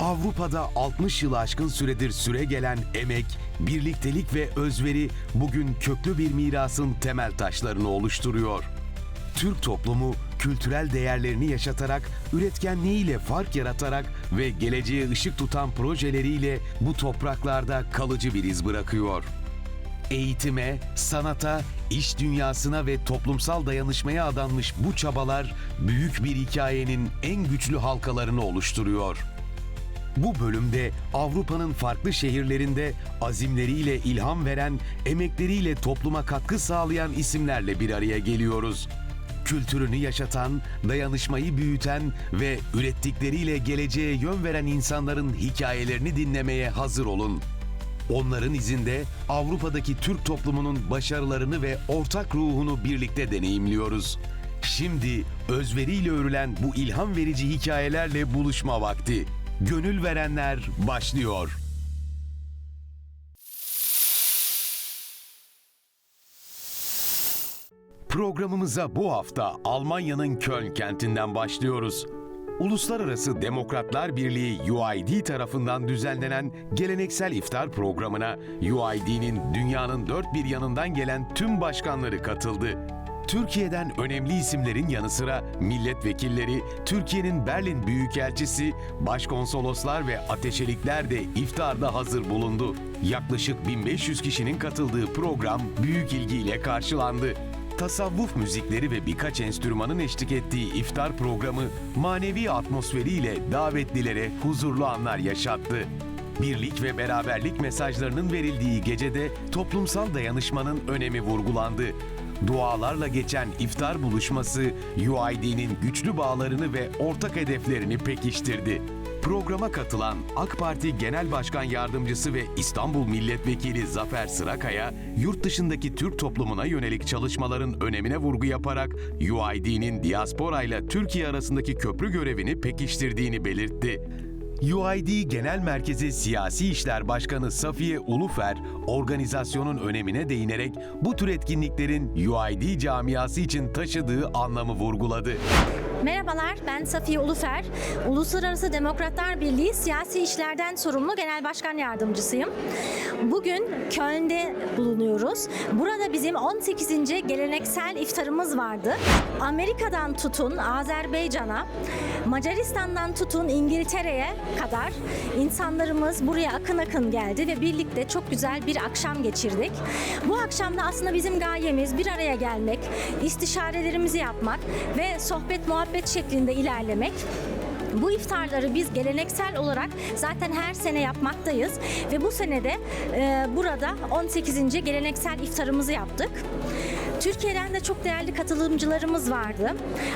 Avrupa'da 60 yılı aşkın süredir süre gelen emek, birliktelik ve özveri bugün köklü bir mirasın temel taşlarını oluşturuyor. Türk toplumu kültürel değerlerini yaşatarak, üretkenliğiyle fark yaratarak ve geleceğe ışık tutan projeleriyle bu topraklarda kalıcı bir iz bırakıyor. Eğitime, sanata, iş dünyasına ve toplumsal dayanışmaya adanmış bu çabalar büyük bir hikayenin en güçlü halkalarını oluşturuyor. Bu bölümde Avrupa'nın farklı şehirlerinde azimleriyle ilham veren, emekleriyle topluma katkı sağlayan isimlerle bir araya geliyoruz. Kültürünü yaşatan, dayanışmayı büyüten ve ürettikleriyle geleceğe yön veren insanların hikayelerini dinlemeye hazır olun. Onların izinde Avrupa'daki Türk toplumunun başarılarını ve ortak ruhunu birlikte deneyimliyoruz. Şimdi özveriyle örülen bu ilham verici hikayelerle buluşma vakti. Gönül verenler başlıyor. Programımıza bu hafta Almanya'nın Köln kentinden başlıyoruz. Uluslararası Demokratlar Birliği UID tarafından düzenlenen geleneksel iftar programına UID'nin dünyanın dört bir yanından gelen tüm başkanları katıldı. Türkiye'den önemli isimlerin yanı sıra milletvekilleri, Türkiye'nin Berlin Büyükelçisi, başkonsoloslar ve ateşelikler de iftarda hazır bulundu. Yaklaşık 1500 kişinin katıldığı program büyük ilgiyle karşılandı. Tasavvuf müzikleri ve birkaç enstrümanın eşlik ettiği iftar programı manevi atmosferiyle davetlilere huzurlu anlar yaşattı. Birlik ve beraberlik mesajlarının verildiği gecede toplumsal dayanışmanın önemi vurgulandı. Dualarla geçen iftar buluşması UID'nin güçlü bağlarını ve ortak hedeflerini pekiştirdi. Programa katılan AK Parti Genel Başkan Yardımcısı ve İstanbul Milletvekili Zafer Sırakaya, yurt dışındaki Türk toplumuna yönelik çalışmaların önemine vurgu yaparak UID'nin diaspora ile Türkiye arasındaki köprü görevini pekiştirdiğini belirtti. UID Genel Merkezi Siyasi İşler Başkanı Safiye Ulufer, organizasyonun önemine değinerek bu tür etkinliklerin UID camiası için taşıdığı anlamı vurguladı. Merhabalar, ben Safiye Ulufer. Uluslararası Demokratlar Birliği Siyasi İşlerden Sorumlu Genel Başkan Yardımcısıyım. Bugün Köln'de bulunuyoruz. Burada bizim 18. geleneksel iftarımız vardı. Amerika'dan tutun Azerbaycan'a, Macaristan'dan tutun İngiltere'ye kadar insanlarımız buraya akın akın geldi ve birlikte çok güzel bir akşam geçirdik. Bu akşamda aslında bizim gayemiz bir araya gelmek, istişarelerimizi yapmak ve sohbet muhabbet şeklinde ilerlemek. Bu iftarları biz geleneksel olarak zaten her sene yapmaktayız ve bu sene de e, burada 18. geleneksel iftarımızı yaptık. Türkiye'den de çok değerli katılımcılarımız vardı.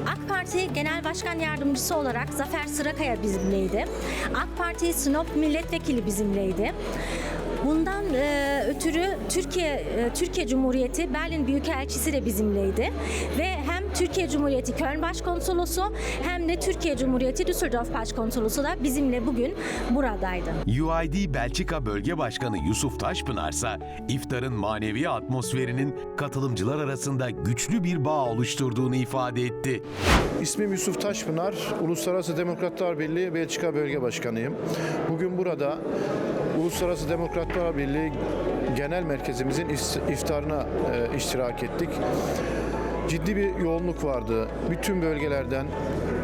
AK Parti Genel Başkan Yardımcısı olarak Zafer Sırakaya bizimleydi. AK Parti Sinop Milletvekili bizimleydi. Bundan e, ötürü Türkiye e, Türkiye Cumhuriyeti Berlin Büyükelçisi de bizimleydi ve hem Türkiye Cumhuriyeti Köln Başkonsolosu hem de Türkiye Cumhuriyeti Düsseldorf Başkonsolosu da bizimle bugün buradaydı. UID Belçika Bölge Başkanı Yusuf Taşpınar ise iftarın manevi atmosferinin katılımcılar arasında güçlü bir bağ oluşturduğunu ifade etti. İsmim Yusuf Taşpınar, Uluslararası Demokratlar Birliği Belçika Bölge Başkanıyım. Bugün burada Uluslararası Demokratlar Birliği Genel Merkezimizin iftarına e, iştirak ettik. Ciddi bir yoğunluk vardı. Bütün bölgelerden,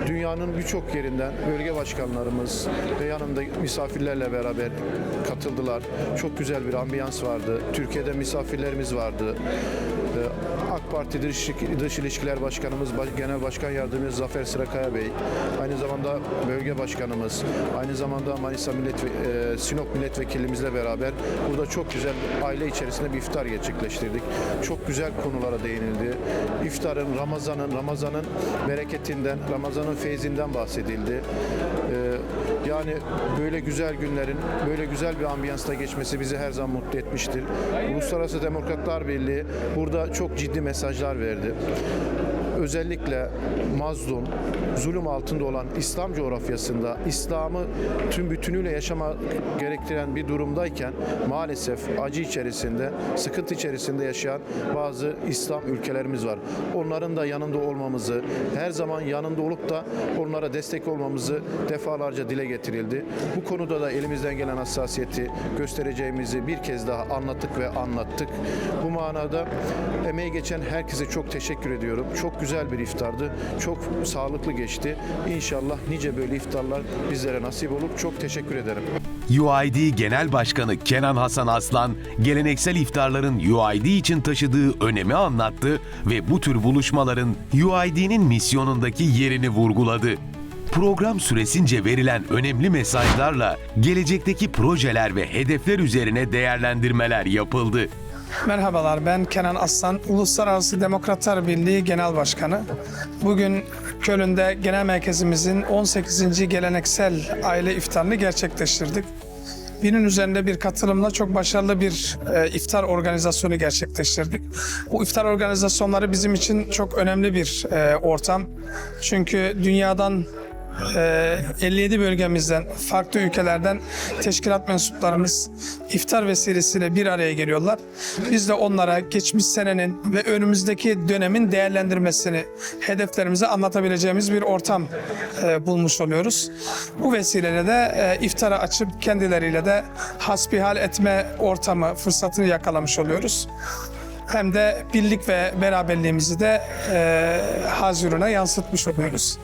dünyanın birçok yerinden bölge başkanlarımız ve yanında misafirlerle beraber katıldılar. Çok güzel bir ambiyans vardı. Türkiye'de misafirlerimiz vardı. Parti Dış, Dış İlişkiler Başkanımız, Baş- Genel Başkan Yardımcısı Zafer Sırakaya Bey, aynı zamanda bölge başkanımız, aynı zamanda Manisa Millet e, Sinop milletvekilimizle beraber burada çok güzel aile içerisinde bir iftar gerçekleştirdik. Çok güzel konulara değinildi. İftarın, Ramazan'ın, Ramazan'ın bereketinden, Ramazan'ın feyzinden bahsedildi. Ee, yani böyle güzel günlerin, böyle güzel bir ambiyansta geçmesi bizi her zaman mutlu etmiştir. Uluslararası Demokratlar Birliği burada çok ciddi mesajlar verdi. Özellikle mazlum, zulüm altında olan İslam coğrafyasında İslam'ı tüm bütünüyle yaşama gerektiren bir durumdayken maalesef acı içerisinde, sıkıntı içerisinde yaşayan bazı İslam ülkelerimiz var. Onların da yanında olmamızı, her zaman yanında olup da onlara destek olmamızı defalarca dile getirildi. Bu konuda da elimizden gelen hassasiyeti göstereceğimizi bir kez daha anlattık ve anlattık. Bu manada emeği geçen herkese çok teşekkür ediyorum. Çok güzel bir iftardı. Çok sağlıklı geçti. İnşallah nice böyle iftarlar bizlere nasip olup çok teşekkür ederim. UID Genel Başkanı Kenan Hasan Aslan, geleneksel iftarların UID için taşıdığı önemi anlattı ve bu tür buluşmaların UID'nin misyonundaki yerini vurguladı. Program süresince verilen önemli mesajlarla gelecekteki projeler ve hedefler üzerine değerlendirmeler yapıldı. Merhabalar ben Kenan Aslan, Uluslararası Demokratlar Birliği Genel Başkanı. Bugün Köln'de genel merkezimizin 18. geleneksel aile iftarını gerçekleştirdik. Binin üzerinde bir katılımla çok başarılı bir e, iftar organizasyonu gerçekleştirdik. Bu iftar organizasyonları bizim için çok önemli bir e, ortam. Çünkü dünyadan 57 bölgemizden, farklı ülkelerden teşkilat mensuplarımız iftar vesilesiyle bir araya geliyorlar. Biz de onlara geçmiş senenin ve önümüzdeki dönemin değerlendirmesini, hedeflerimizi anlatabileceğimiz bir ortam e, bulmuş oluyoruz. Bu vesileyle de e, iftara açıp kendileriyle de hasbihal etme ortamı, fırsatını yakalamış oluyoruz hem de birlik ve beraberliğimizi de e, Hazirun'a yansıtmış oluyoruz.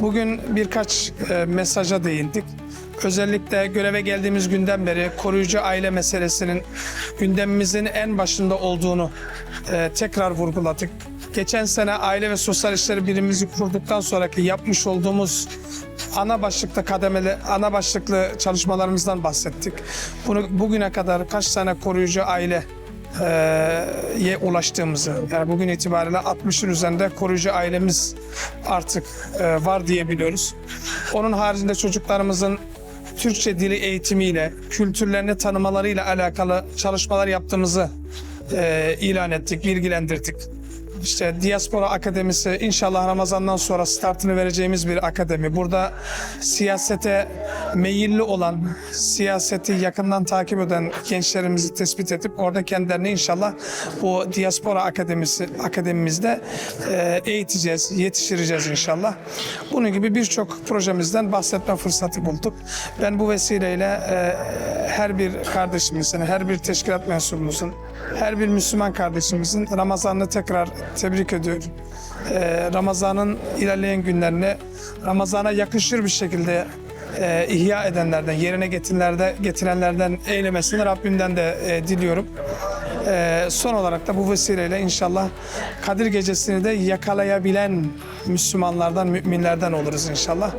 Bugün birkaç e, mesaja değindik. Özellikle göreve geldiğimiz günden beri koruyucu aile meselesinin gündemimizin en başında olduğunu e, tekrar vurguladık. Geçen sene Aile ve Sosyal İşleri Birimimizi kurduktan sonraki yapmış olduğumuz ana başlıkta kademeli, ana başlıklı çalışmalarımızdan bahsettik. Bunu bugüne kadar kaç tane koruyucu aile ye ulaştığımızı yani bugün itibariyle 60'ın üzerinde koruyucu ailemiz artık e, var diyebiliyoruz. Onun haricinde çocuklarımızın Türkçe dili eğitimiyle, kültürlerini tanımalarıyla alakalı çalışmalar yaptığımızı e, ilan ettik, bilgilendirdik. İşte Diaspora Akademisi inşallah Ramazan'dan sonra startını vereceğimiz bir akademi. Burada siyasete meyilli olan, siyaseti yakından takip eden gençlerimizi tespit edip orada kendilerini inşallah bu Diaspora Akademisi akademimizde e, eğiteceğiz, yetiştireceğiz inşallah. Bunun gibi birçok projemizden bahsetme fırsatı bulduk. Ben bu vesileyle e, her bir kardeşimizin, her bir teşkilat mensubumuzun, her bir Müslüman kardeşimizin Ramazan'ını tekrar tebrik ediyorum. Ee, Ramazan'ın ilerleyen günlerini Ramazan'a yakışır bir şekilde e, ihya edenlerden, yerine getirenlerden, getirenlerden eylemesini Rabbimden de e, diliyorum. E, son olarak da bu vesileyle inşallah Kadir Gecesi'ni de yakalayabilen Müslümanlardan, müminlerden oluruz inşallah.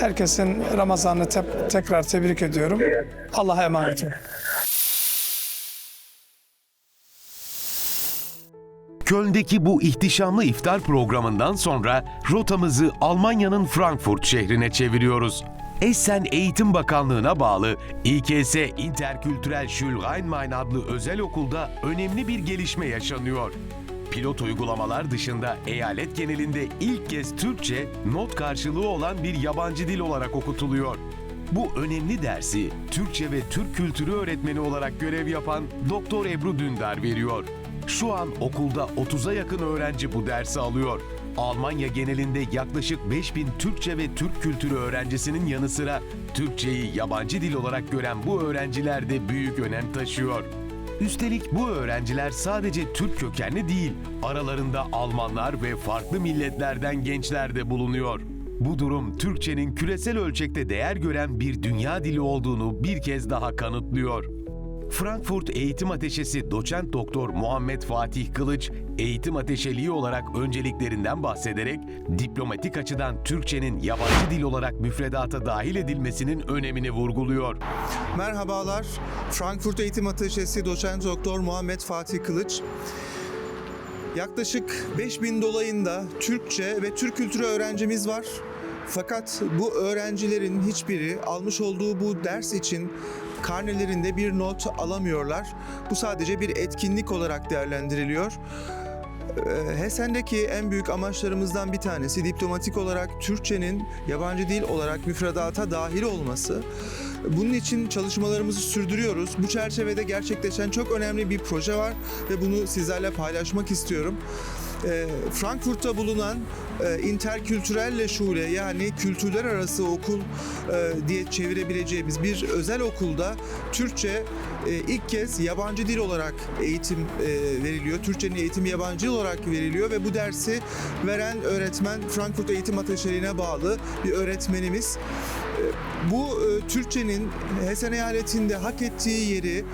Herkesin Ramazan'ını te- tekrar tebrik ediyorum. Allah'a emanet olun. Köln'deki bu ihtişamlı iftar programından sonra rotamızı Almanya'nın Frankfurt şehrine çeviriyoruz. Essen Eğitim Bakanlığı'na bağlı İKS Interkültürel Schulrheinmain adlı özel okulda önemli bir gelişme yaşanıyor. Pilot uygulamalar dışında eyalet genelinde ilk kez Türkçe not karşılığı olan bir yabancı dil olarak okutuluyor. Bu önemli dersi Türkçe ve Türk kültürü öğretmeni olarak görev yapan Doktor Ebru Dündar veriyor. Şu an okulda 30'a yakın öğrenci bu dersi alıyor. Almanya genelinde yaklaşık 5000 Türkçe ve Türk kültürü öğrencisinin yanı sıra Türkçeyi yabancı dil olarak gören bu öğrenciler de büyük önem taşıyor. Üstelik bu öğrenciler sadece Türk kökenli değil, aralarında Almanlar ve farklı milletlerden gençler de bulunuyor. Bu durum Türkçenin küresel ölçekte değer gören bir dünya dili olduğunu bir kez daha kanıtlıyor. Frankfurt Eğitim Ateşesi Doçent Doktor Muhammed Fatih Kılıç, eğitim ateşeliği olarak önceliklerinden bahsederek diplomatik açıdan Türkçenin yabancı dil olarak müfredata dahil edilmesinin önemini vurguluyor. Merhabalar. Frankfurt Eğitim Ateşesi Doçent Doktor Muhammed Fatih Kılıç. Yaklaşık 5000 dolayında Türkçe ve Türk kültürü öğrencimiz var. Fakat bu öğrencilerin hiçbiri almış olduğu bu ders için karnelerinde bir not alamıyorlar. Bu sadece bir etkinlik olarak değerlendiriliyor. e, HESEN'deki en büyük amaçlarımızdan bir tanesi diplomatik olarak Türkçenin yabancı dil olarak müfredata dahil olması. Bunun için çalışmalarımızı sürdürüyoruz. Bu çerçevede gerçekleşen çok önemli bir proje var ve bunu sizlerle paylaşmak istiyorum. E, Frankfurt'ta bulunan e, interkültürelle şule yani kültürler arası okul e, diye çevirebileceğimiz bir özel okulda Türkçe e, ilk kez yabancı dil olarak eğitim e, veriliyor. Türkçenin eğitimi yabancı dil olarak veriliyor ve bu dersi veren öğretmen Frankfurt Eğitim Ateşeliğine bağlı bir öğretmenimiz. Bu Türkçenin Hessen eyaletinde hak ettiği yeri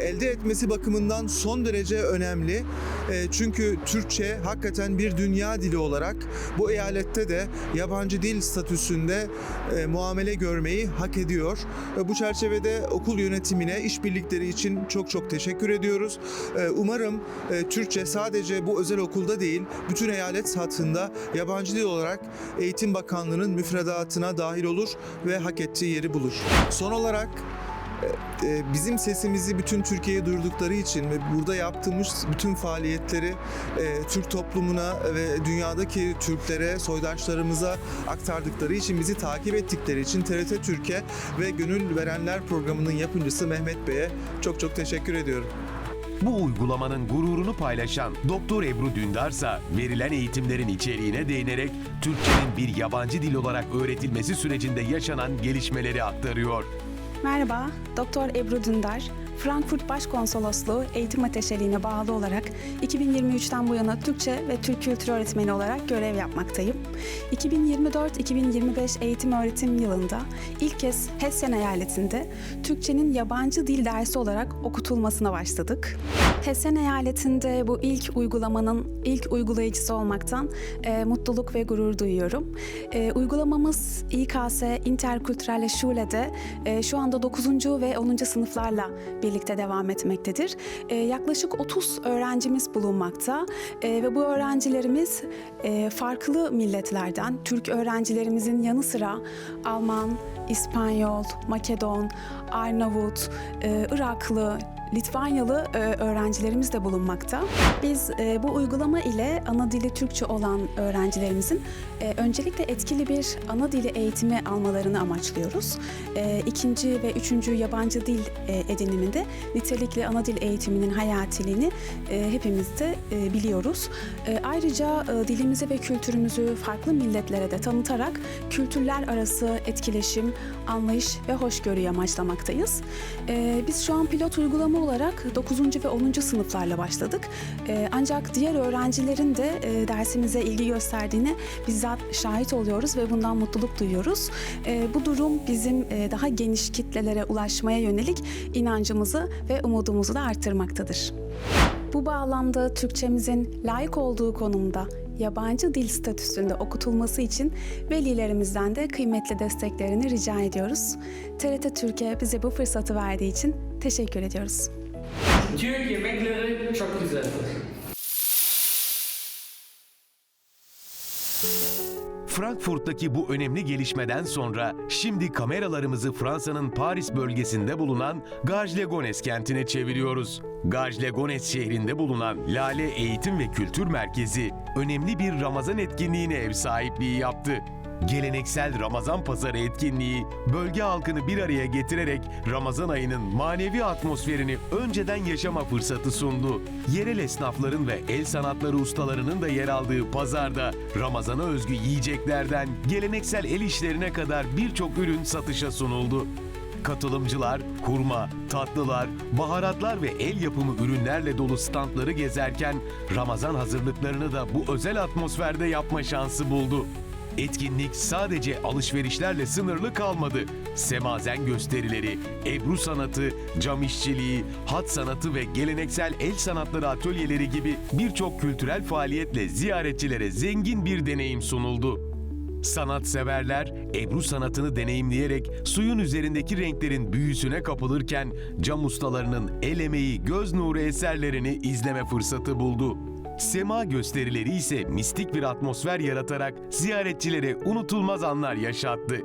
elde etmesi bakımından son derece önemli. Çünkü Türkçe hakikaten bir dünya dili olarak bu eyalette de yabancı dil statüsünde e, muamele görmeyi hak ediyor. E, Bu çerçevede okul yönetimine işbirlikleri için çok çok teşekkür ediyoruz. E, Umarım e, Türkçe sadece bu özel okulda değil, bütün eyalet satında yabancı dil olarak Eğitim Bakanlığı'nın müfredatına dahil olur ve hak ettiği yeri bulur. Son olarak bizim sesimizi bütün Türkiye'ye duyurdukları için ve burada yaptığımız bütün faaliyetleri e, Türk toplumuna ve dünyadaki Türklere, soydaşlarımıza aktardıkları için, bizi takip ettikleri için TRT Türkiye ve Gönül Verenler programının yapımcısı Mehmet Bey'e çok çok teşekkür ediyorum. Bu uygulamanın gururunu paylaşan Doktor Ebru Dündarsa verilen eğitimlerin içeriğine değinerek Türkçenin bir yabancı dil olarak öğretilmesi sürecinde yaşanan gelişmeleri aktarıyor. Merhaba, Doktor Ebru Dündar. Frankfurt Başkonsolosluğu Eğitim Ateşeliğine bağlı olarak 2023'ten bu yana Türkçe ve Türk Kültürü Öğretmeni olarak görev yapmaktayım. 2024-2025 eğitim öğretim yılında ilk kez Hessen eyaletinde Türkçenin yabancı dil dersi olarak okutulmasına başladık. Hessen eyaletinde bu ilk uygulamanın ilk uygulayıcısı olmaktan e, mutluluk ve gurur duyuyorum. E, uygulamamız İKS Interkulturelle Schule'de e, şu anda 9. ve 10. sınıflarla birlikte devam etmektedir. E, yaklaşık 30 öğrencimiz bulunmakta e, ve bu öğrencilerimiz e, farklı milletlerden, Türk öğrencilerimizin yanı sıra Alman, İspanyol, Makedon, Arnavut, e, Iraklı, Litvanyalı e, öğrencilerimiz de bulunmakta. Biz e, bu uygulama ile ana dili Türkçe olan öğrencilerimizin öncelikle etkili bir ana dili eğitimi almalarını amaçlıyoruz. İkinci ve üçüncü yabancı dil ediniminde nitelikli ana dil eğitiminin hayatiliğini hepimiz de biliyoruz. Ayrıca dilimizi ve kültürümüzü farklı milletlere de tanıtarak kültürler arası etkileşim, anlayış ve hoşgörüyü amaçlamaktayız. E, biz şu an pilot uygulama olarak 9. ve 10. sınıflarla başladık. E, ancak diğer öğrencilerin de e, dersimize ilgi gösterdiğine bizzat şahit oluyoruz ve bundan mutluluk duyuyoruz. E, bu durum bizim e, daha geniş kitlelere ulaşmaya yönelik inancımızı ve umudumuzu da arttırmaktadır. Bu bağlamda Türkçemizin layık olduğu konumda yabancı dil statüsünde okutulması için velilerimizden de kıymetli desteklerini rica ediyoruz. TRT Türkiye bize bu fırsatı verdiği için teşekkür ediyoruz. Türk yemekleri çok güzeldir. Frankfurt'taki bu önemli gelişmeden sonra şimdi kameralarımızı Fransa'nın Paris bölgesinde bulunan Gage-les-Gonesse kentine çeviriyoruz. Gage-les-Gonesse şehrinde bulunan Lale Eğitim ve Kültür Merkezi önemli bir Ramazan etkinliğine ev sahipliği yaptı. Geleneksel Ramazan Pazarı etkinliği bölge halkını bir araya getirerek Ramazan ayının manevi atmosferini önceden yaşama fırsatı sundu. Yerel esnafların ve el sanatları ustalarının da yer aldığı pazarda Ramazana özgü yiyeceklerden geleneksel el işlerine kadar birçok ürün satışa sunuldu. Katılımcılar hurma, tatlılar, baharatlar ve el yapımı ürünlerle dolu standları gezerken Ramazan hazırlıklarını da bu özel atmosferde yapma şansı buldu. Etkinlik sadece alışverişlerle sınırlı kalmadı. Semazen gösterileri, ebru sanatı, cam işçiliği, hat sanatı ve geleneksel el sanatları atölyeleri gibi birçok kültürel faaliyetle ziyaretçilere zengin bir deneyim sunuldu. Sanatseverler ebru sanatını deneyimleyerek suyun üzerindeki renklerin büyüsüne kapılırken cam ustalarının el emeği göz nuru eserlerini izleme fırsatı buldu. Sema gösterileri ise mistik bir atmosfer yaratarak ziyaretçilere unutulmaz anlar yaşattı.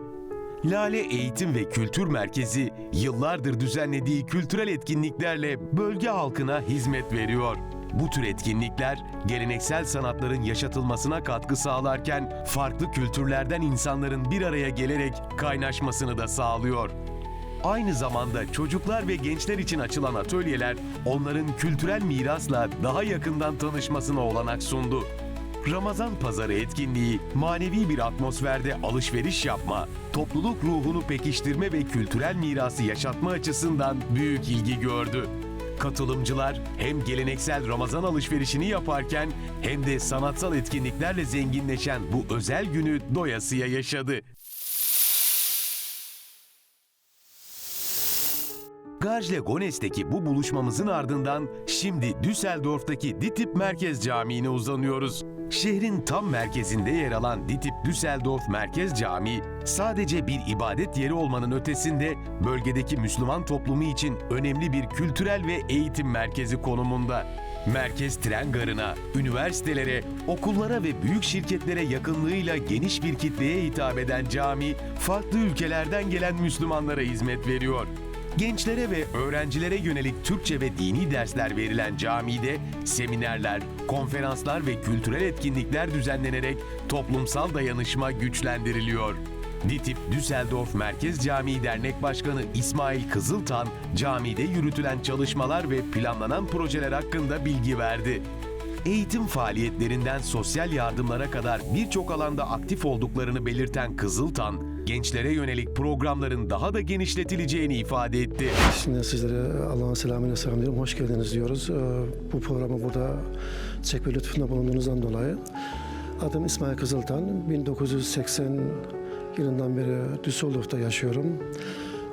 Lale Eğitim ve Kültür Merkezi yıllardır düzenlediği kültürel etkinliklerle bölge halkına hizmet veriyor. Bu tür etkinlikler geleneksel sanatların yaşatılmasına katkı sağlarken farklı kültürlerden insanların bir araya gelerek kaynaşmasını da sağlıyor. Aynı zamanda çocuklar ve gençler için açılan atölyeler onların kültürel mirasla daha yakından tanışmasına olanak sundu. Ramazan Pazarı etkinliği manevi bir atmosferde alışveriş yapma, topluluk ruhunu pekiştirme ve kültürel mirası yaşatma açısından büyük ilgi gördü. Katılımcılar hem geleneksel Ramazan alışverişini yaparken hem de sanatsal etkinliklerle zenginleşen bu özel günü doyasıya yaşadı. Garjle Gones'teki bu buluşmamızın ardından şimdi Düsseldorf'taki Ditip Merkez Camii'ne uzanıyoruz. Şehrin tam merkezinde yer alan Ditip Düsseldorf Merkez Camii sadece bir ibadet yeri olmanın ötesinde bölgedeki Müslüman toplumu için önemli bir kültürel ve eğitim merkezi konumunda. Merkez tren garına, üniversitelere, okullara ve büyük şirketlere yakınlığıyla geniş bir kitleye hitap eden cami, farklı ülkelerden gelen Müslümanlara hizmet veriyor. Gençlere ve öğrencilere yönelik Türkçe ve dini dersler verilen camide seminerler, konferanslar ve kültürel etkinlikler düzenlenerek toplumsal dayanışma güçlendiriliyor. DİTİP Düsseldorf Merkez Camii Dernek Başkanı İsmail Kızıltan, camide yürütülen çalışmalar ve planlanan projeler hakkında bilgi verdi. Eğitim faaliyetlerinden sosyal yardımlara kadar birçok alanda aktif olduklarını belirten Kızıltan, gençlere yönelik programların daha da genişletileceğini ifade etti. Şimdi sizlere Allah'ın selamıyla selamlıyorum. Hoş geldiniz diyoruz. Ee, Bu programı burada çekme lütfunda bulunduğunuzdan dolayı. Adım İsmail Kızıltan. 1980 yılından beri Düsseldorf'ta yaşıyorum.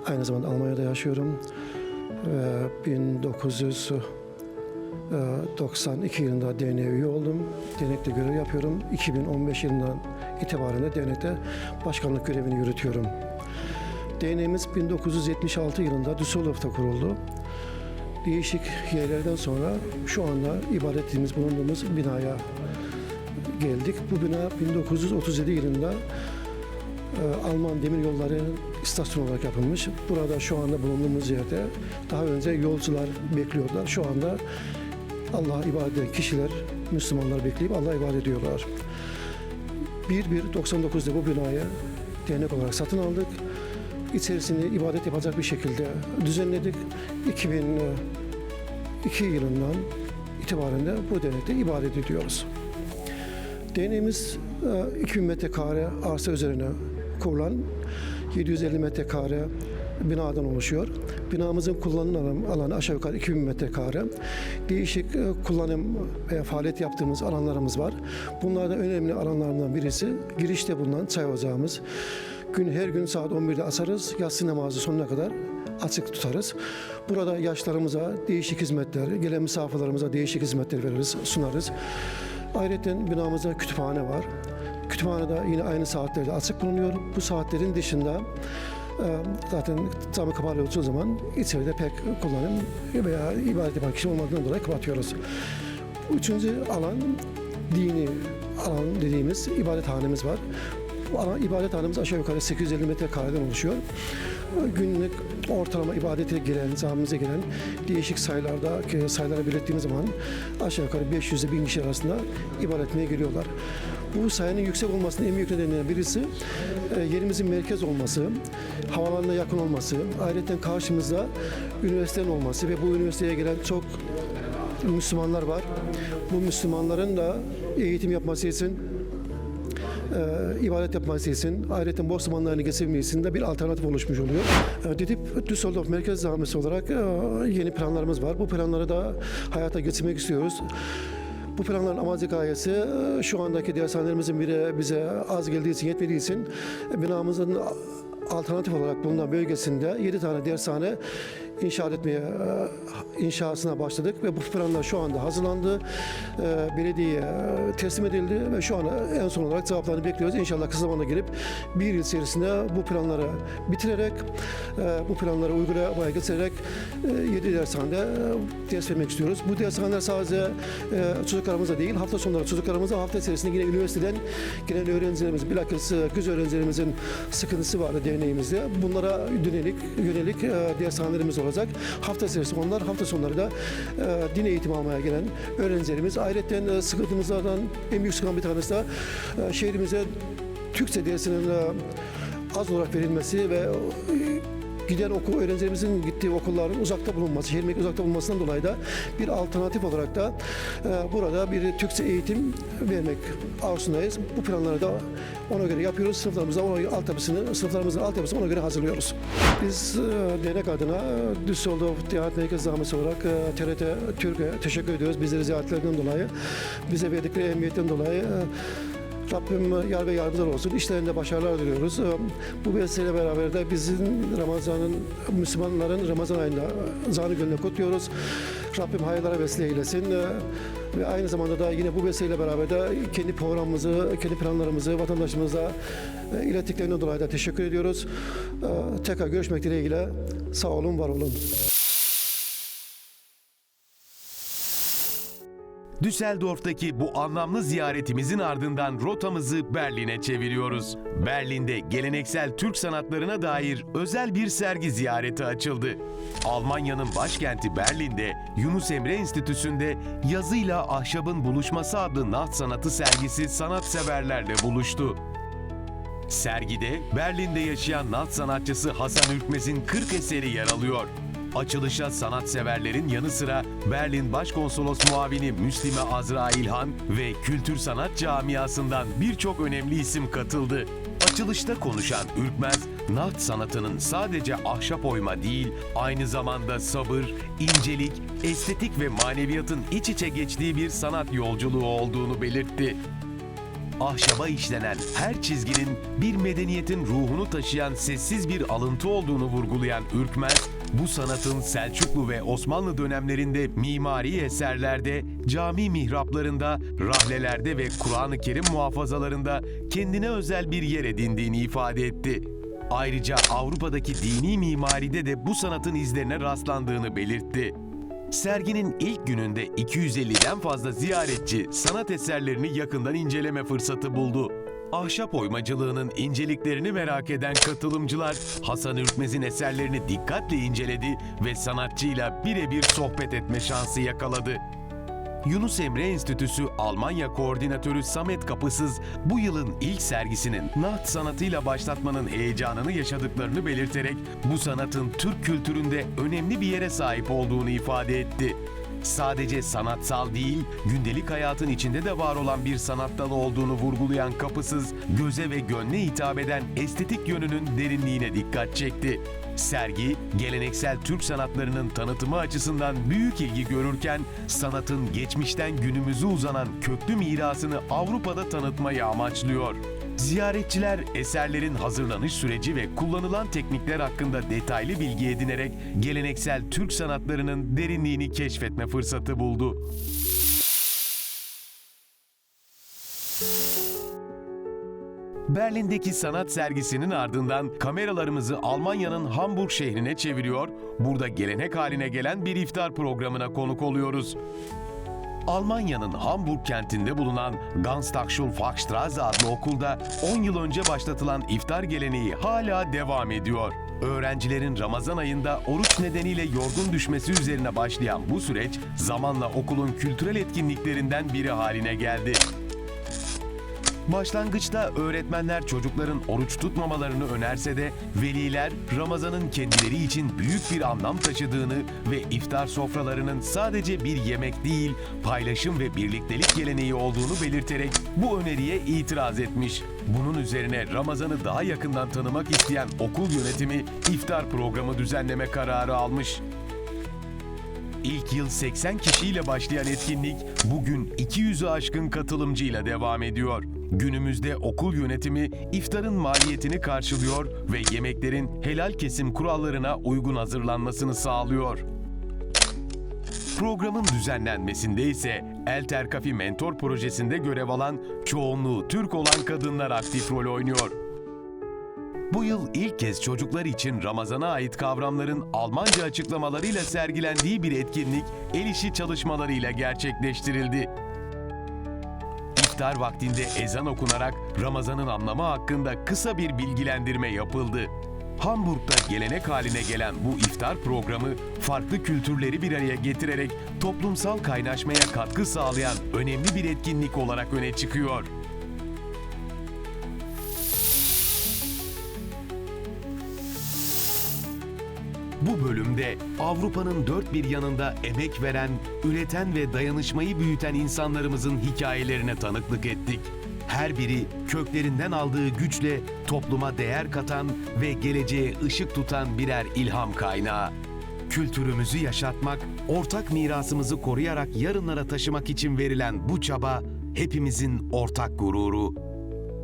Aynı zamanda Almanya'da yaşıyorum. Ve 1992 yılında derneğe üye oldum. Dernekte görev yapıyorum. 2015 yılından itibaren de dernekte başkanlık görevini yürütüyorum. Derneğimiz 1976 yılında Düsseldorf'ta kuruldu. Değişik yerlerden sonra şu anda ibadetimiz bulunduğumuz binaya geldik. Bu bina 1937 yılında e, Alman demir yolları istasyon olarak yapılmış. Burada şu anda bulunduğumuz yerde daha önce yolcular bekliyorlar. Şu anda Allah ibadet eden kişiler, Müslümanlar bekleyip Allah ibadet ediyorlar. 1-1-99'da bu binayı dernek olarak satın aldık. İçerisini ibadet yapacak bir şekilde düzenledik. 2002 yılından itibaren de bu dernekte ibadet ediyoruz. Derneğimiz e, 2000 metrekare arsa üzerine kurulan 750 metrekare binadan oluşuyor. Binamızın kullanım alanı, aşağı yukarı 2000 metrekare. Değişik e, kullanım veya faaliyet yaptığımız alanlarımız var. Bunlardan önemli alanlarından birisi girişte bulunan çay ocağımız. Gün her gün saat 11'de açarız. Yatsı namazı sonuna kadar açık tutarız. Burada yaşlarımıza değişik hizmetler, gelen misafirlerimize değişik hizmetler veririz, sunarız. Ayrıca binamızda kütüphane var. Kütüphanede yine aynı saatlerde açık bulunuyor. Bu saatlerin dışında zaten camı kapalı olduğu zaman içeride pek kullanım veya ibadet yapan kişi olmadığından dolayı kapatıyoruz. Üçüncü alan dini alan dediğimiz ibadethanemiz var. Bu alan, ibadethanemiz aşağı yukarı 850 metrekareden oluşuyor. Günlük ortalama ibadete giren, camimize giren değişik sayılarda ki sayıları belirttiğimiz zaman aşağı yukarı 500 ile 1000 kişi arasında ibadet etmeye geliyorlar. Bu sayının yüksek olmasının en büyük nedenlerinden birisi e, yerimizin merkez olması, havalarına yakın olması, ayrıca karşımızda üniversitenin olması ve bu üniversiteye gelen çok Müslümanlar var. Bu Müslümanların da eğitim yapması için e, ibadet yapması için ayrıca boş zamanlarını geçirmesi için de bir alternatif oluşmuş oluyor. E, Didip Düsseldorf Merkez Camisi olarak e, yeni planlarımız var. Bu planları da hayata geçirmek istiyoruz. Bu planların amacı gayesi e, şu andaki dershanelerimizin biri bize az geldiği için yetmediği için binamızın alternatif olarak bulunan bölgesinde 7 tane dershane inşaat etmeye e, inşasına başladık ve bu planlar şu anda hazırlandı. E, Belediyeye e, teslim edildi ve şu an en son olarak cevaplarını bekliyoruz. İnşallah kısa zamanda gelip bir yıl içerisinde bu planları bitirerek bu planları uygulamaya geçirerek 7 dershanede ders vermek istiyoruz. Bu dershaneler sadece çocuklarımıza değil hafta sonları çocuklarımıza hafta içerisinde yine üniversiteden gelen öğrencilerimiz bilakis kız öğrencilerimizin sıkıntısı vardı derneğimizde. Bunlara yönelik yönelik dershanelerimiz olacak. Olacak. Hafta içerisinde onlar, hafta sonları da e, din eğitimi almaya gelen öğrencilerimiz. Ayrıca e, sıkıntımızlardan en büyük sıkıntı bir tanesi de e, şehrimize Türkçe dersinin e, az olarak verilmesi ve e, giden okul öğrencilerimizin gittiği okulların uzakta bulunması, şehrin uzakta bulunmasından dolayı da bir alternatif olarak da e, burada bir Türkçe eğitim vermek arzusundayız. Bu planları da ona göre yapıyoruz. Sınıflarımızda ona göre altyapısını, sınıflarımızın altyapısını ona göre hazırlıyoruz. Biz e, dernek adına e, Düsseldorf Tiyaret Merkezi Zahmesi olarak e, TRT Türkiye teşekkür ediyoruz. Bizleri ziyaretlerinden dolayı, bize verdikleri ehemmiyetten dolayı e, Rabbim yar ve yardımcılar olsun. İşlerinde başarılar diliyoruz. Ee, Bu vesileyle beraber de bizim Ramazan'ın, Müslümanların Ramazan ayında zanı gönlüne kutluyoruz. Rabbim hayırlara vesile eylesin. Ee, Ve aynı zamanda da yine bu vesileyle beraber de kendi programımızı, kendi planlarımızı vatandaşımıza e, ilettiklerinden dolayı da teşekkür ediyoruz. Ee, Tekrar görüşmek dileğiyle sağ olun, var olun. Düsseldorf'taki bu anlamlı ziyaretimizin ardından rotamızı Berlin'e çeviriyoruz. Berlin'de geleneksel Türk sanatlarına dair özel bir sergi ziyareti açıldı. Almanya'nın başkenti Berlin'de Yunus Emre Enstitüsü'nde yazıyla ahşabın buluşması adlı naht sanatı sergisi sanatseverlerle buluştu. Sergide Berlin'de yaşayan naht sanatçısı Hasan Ürkmez'in 40 eseri yer alıyor. Açılışa sanatseverlerin yanı sıra Berlin Başkonsolos Muavini Müslime Azra İlhan ve kültür sanat camiasından birçok önemli isim katıldı. Açılışta konuşan Ürkmez, naht sanatının sadece ahşap oyma değil, aynı zamanda sabır, incelik, estetik ve maneviyatın iç içe geçtiği bir sanat yolculuğu olduğunu belirtti ahşaba işlenen her çizginin bir medeniyetin ruhunu taşıyan sessiz bir alıntı olduğunu vurgulayan Ürkmez, bu sanatın Selçuklu ve Osmanlı dönemlerinde mimari eserlerde, cami mihraplarında, rahlelerde ve Kur'an-ı Kerim muhafazalarında kendine özel bir yer edindiğini ifade etti. Ayrıca Avrupa'daki dini mimaride de bu sanatın izlerine rastlandığını belirtti. Serginin ilk gününde 250'den fazla ziyaretçi sanat eserlerini yakından inceleme fırsatı buldu. Ahşap oymacılığının inceliklerini merak eden katılımcılar Hasan Ürkmez'in eserlerini dikkatle inceledi ve sanatçıyla birebir sohbet etme şansı yakaladı. Yunus Emre Enstitüsü Almanya Koordinatörü Samet Kapısız bu yılın ilk sergisinin naht sanatıyla başlatmanın heyecanını yaşadıklarını belirterek bu sanatın Türk kültüründe önemli bir yere sahip olduğunu ifade etti. Sadece sanatsal değil, gündelik hayatın içinde de var olan bir sanat dalı olduğunu vurgulayan Kapısız, göze ve gönle hitap eden estetik yönünün derinliğine dikkat çekti. Sergi, geleneksel Türk sanatlarının tanıtımı açısından büyük ilgi görürken, sanatın geçmişten günümüze uzanan köklü mirasını Avrupa'da tanıtmayı amaçlıyor. Ziyaretçiler eserlerin hazırlanış süreci ve kullanılan teknikler hakkında detaylı bilgi edinerek geleneksel Türk sanatlarının derinliğini keşfetme fırsatı buldu. Berlin'deki sanat sergisinin ardından kameralarımızı Almanya'nın Hamburg şehrine çeviriyor, burada gelenek haline gelen bir iftar programına konuk oluyoruz. Almanya'nın Hamburg kentinde bulunan Ganztagsschulfachstraße adlı okulda 10 yıl önce başlatılan iftar geleneği hala devam ediyor. Öğrencilerin Ramazan ayında oruç nedeniyle yorgun düşmesi üzerine başlayan bu süreç zamanla okulun kültürel etkinliklerinden biri haline geldi. Başlangıçta öğretmenler çocukların oruç tutmamalarını önerse de veliler Ramazan'ın kendileri için büyük bir anlam taşıdığını ve iftar sofralarının sadece bir yemek değil, paylaşım ve birliktelik geleneği olduğunu belirterek bu öneriye itiraz etmiş. Bunun üzerine Ramazan'ı daha yakından tanımak isteyen okul yönetimi iftar programı düzenleme kararı almış. İlk yıl 80 kişiyle başlayan etkinlik bugün 200'ü aşkın katılımcıyla devam ediyor. Günümüzde okul yönetimi iftarın maliyetini karşılıyor ve yemeklerin helal kesim kurallarına uygun hazırlanmasını sağlıyor. Programın düzenlenmesinde ise Elter Kafi Mentor projesinde görev alan çoğunluğu Türk olan kadınlar aktif rol oynuyor. Bu yıl ilk kez çocuklar için Ramazan'a ait kavramların Almanca açıklamalarıyla sergilendiği bir etkinlik el işi çalışmalarıyla gerçekleştirildi. İftar vaktinde ezan okunarak Ramazan'ın anlamı hakkında kısa bir bilgilendirme yapıldı. Hamburg'da gelenek haline gelen bu iftar programı farklı kültürleri bir araya getirerek toplumsal kaynaşmaya katkı sağlayan önemli bir etkinlik olarak öne çıkıyor. Bu bölümde Avrupa'nın dört bir yanında emek veren, üreten ve dayanışmayı büyüten insanlarımızın hikayelerine tanıklık ettik. Her biri köklerinden aldığı güçle topluma değer katan ve geleceğe ışık tutan birer ilham kaynağı. Kültürümüzü yaşatmak, ortak mirasımızı koruyarak yarınlara taşımak için verilen bu çaba hepimizin ortak gururu.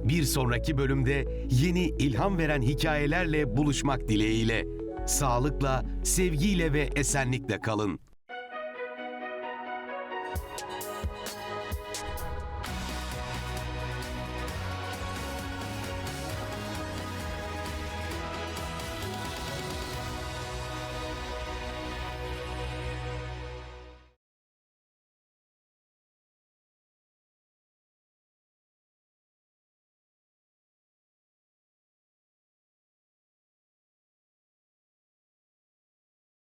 Bir sonraki bölümde yeni ilham veren hikayelerle buluşmak dileğiyle. Sağlıkla, sevgiyle ve esenlikle kalın.